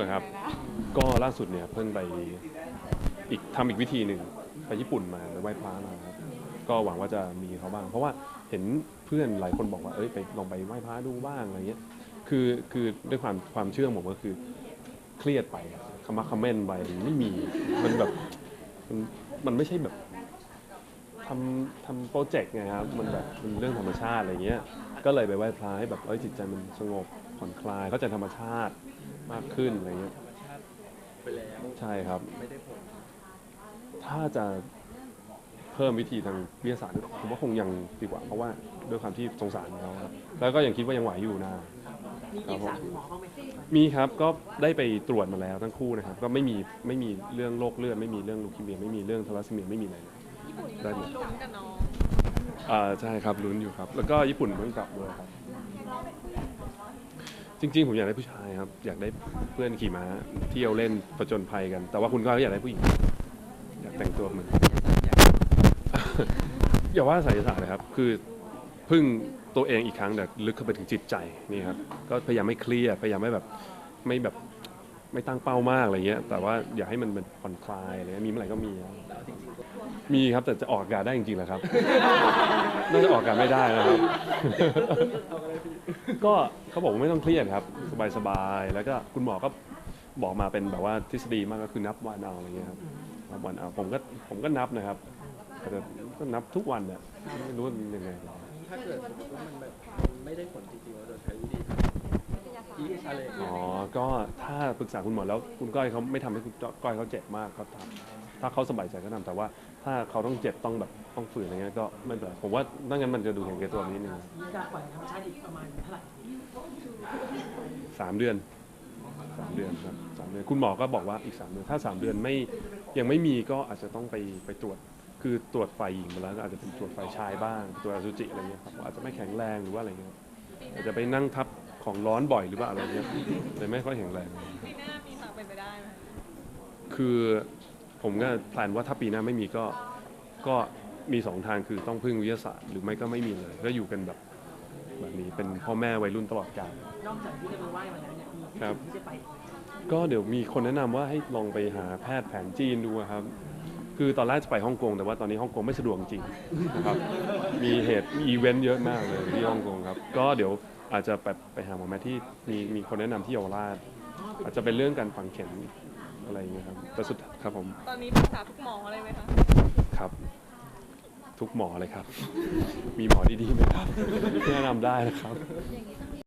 อะครับ ก็ล่าสุดเนี่ยเพิ่งไปอีกทำอีกวิธีหนึ่งไปญี่ปุ่นมาไปไหว้พระมาครับก็หวังว่าจะมีเขาบ้าง เพราะว่าเห็นเพื่อนหลายคนบอกว่าเอ้ยไปลองไปไหว้พระดูบ้างอะไรเงี้ยคือคือด้วยความความเชื่อผมก็คือเครียดไปคำว่าคอมเมนต์ไปไม่มีมันแบบมันมันไม่ใช่แบบทำทำโปรเจกต์ไงครับมันแบบมันเรื่องธรรมชาติอะไรเงี้ยก็เลยไปไหว้พระให้แบบเอ้ยจิตใจมันสงบผ่อนคลายเข้าใจธรรมชาติ มากขึ้นอะไรเงี้ยไปแล้วใช่ครับ ไม่ได้ผลถ้าจะเพิ่มวิธีทางวิทยาศาสตร์ผมว่าคงยังดีกว่า เพราะว่าด้วยความที่สงสารเขาครับ แล้วก็ยังคิดว่ายังไหวอยู่นะ มีปรึกษาคุณหมอบ้างไหมมีครับก็ได้ไปตรวจมาแล้วทั้งคู่นะครับ ก็ไม่มีไม่มีเรื่องโรคเลือดไม่มีเรื่องลูคีเมียไม่มีเรื่องทาลัสซีเมียไม่มีอะไรเลยญี่ปุ่นได้หมดลุ้นกับน้องอ่าใช่ครับลุ้นอยู่ครับ แล้วก็ญี่ปุ่นเพิ่งกลับด้วยครับ จริง ๆ ผมอยากได้ผู้ชายครับ อยากได้เพื่อนขี่ม้าเที่ยวเล่นประจนภัยกัน แต่ว่าคุณก็อยากได้ผู้หญิง อยากแต่งตัวเหมือน อย่าว่าไสยศาสตร์นะครับ คือพึ่งตัวเองอีกครั้งแต่ลึกเข้าไปถึงจิตใจนี่ครับ ก็พยายามไม่เครียด พยายามไม่แบบไม่แบบไม่ตั้งเป้ามากอะไรเงี้ย แต่ว่าอย่าให้มันเป็นผ่อนคลายอะไรเงี้ยมีเมื่อไหร่ก็มีครับ มีครับแต่จะออกอากาศได้จริงๆเหรอครับ น่าจะออกอากาศไม่ได้นะครับ ก็เขาบอกว่าไม่ต้องเครียดครับ สบายๆ แล้วก็คุณหมอก็บอกมาเป็นแบบว่าทฤษฎีมากก็คือนับวันเอาอะไรเงี้ยครับนับวันเอาผมก็ผมก็นับนะครับแต่ก็นับทุกวันเนี่ยไม่รู้ว่ามันยังไง ถ้าเกิดสมมติว่ามันแบบมันไม่ได้ผลจริงๆเราจะใช้วิธีทำวิธีอะไรอย่างเงี้อ๋ยอก็ถ้าปรึกษาคุณหมอแล้วคุณก้อยเขาไม่ทำให้คุณก้อยเขาเจ็บมากก็ทำถ้าเขาสบายใจก็ทำแต่ว่าถ้าเขาต้องเจ็บต้องแบบต้องฝืนอะไรเงี้ยก็ไม่เป็นไรผมว่าถ้างั้นมันจะดูเห็นแก่ตัวนิดนึงมีการปล่อยธรรมชาติอีกประมาณเท่าไหร่สามเดือนสามเดือนครับสามเดือนคุณหมอก็บอกว่าอีกสามเดือนถ้าสามเดือนไม่ยังไม่มีก็อาจจะต้องไปไปตรวจคือตรวจฝ่ายหญิงมาแล้วก็อาจจะเป็นตรวจฝ่ายชายบ้างตรวจอสุจิอะไรเงี้ยครับอาจจะไม่แข็งแรงหรือว่าอะไรเงี้ยครับอาจจะไปนั่งทับของร้อนบ่อยหรือว่าอะไรเงี้ยเลยไม่ค่อยแข็งแรงปีหน้ามีทางเป็นไปได้ไหมคือ ผมก็แพลนว่าถ้าปีหน้าไม่มีก็ก็มีสองทางคือต้องพึ่งวิทยาศาสตร์หรือไม่ก็ไม่มีเลยก็อยู่กันแบบแบบนี้เป็นพ่อแม่วัยรุ่นตลอดกาลนอกจากที่จะไปไหว้มาแล้วเนี่ยมีที่ครับอื่นที่จะไปอีกไหมก็เดี๋ยวมีคนแนะนำว่าให้ลองไปหาแพทย์แผนจีนดูอะครับ คือตอนแรกจะไปฮ่องกงแต่ว่าตอนนี้ฮ่องกงไม่สะดวกจริงนะครับ มีเหตุมีอีเวนต์เยอะมากเลยที่ฮ่องกงครับ ก็เดี๋ยวอาจจะไปไปหาหมอแม่ที่มีมีคนแนะนำที่เยาวราชอาจจะเป็นเรื่องการฝังเข็ม อะไรอย่างเงี้ยครับแต่สุดครับผมตอนนี้ปรึกษาทุกหมอเลยไหมคะ ครับ ทุกหมอเลยครับ มีหมอดีๆไหมครับแนะนำได้นะครับอย่างนี้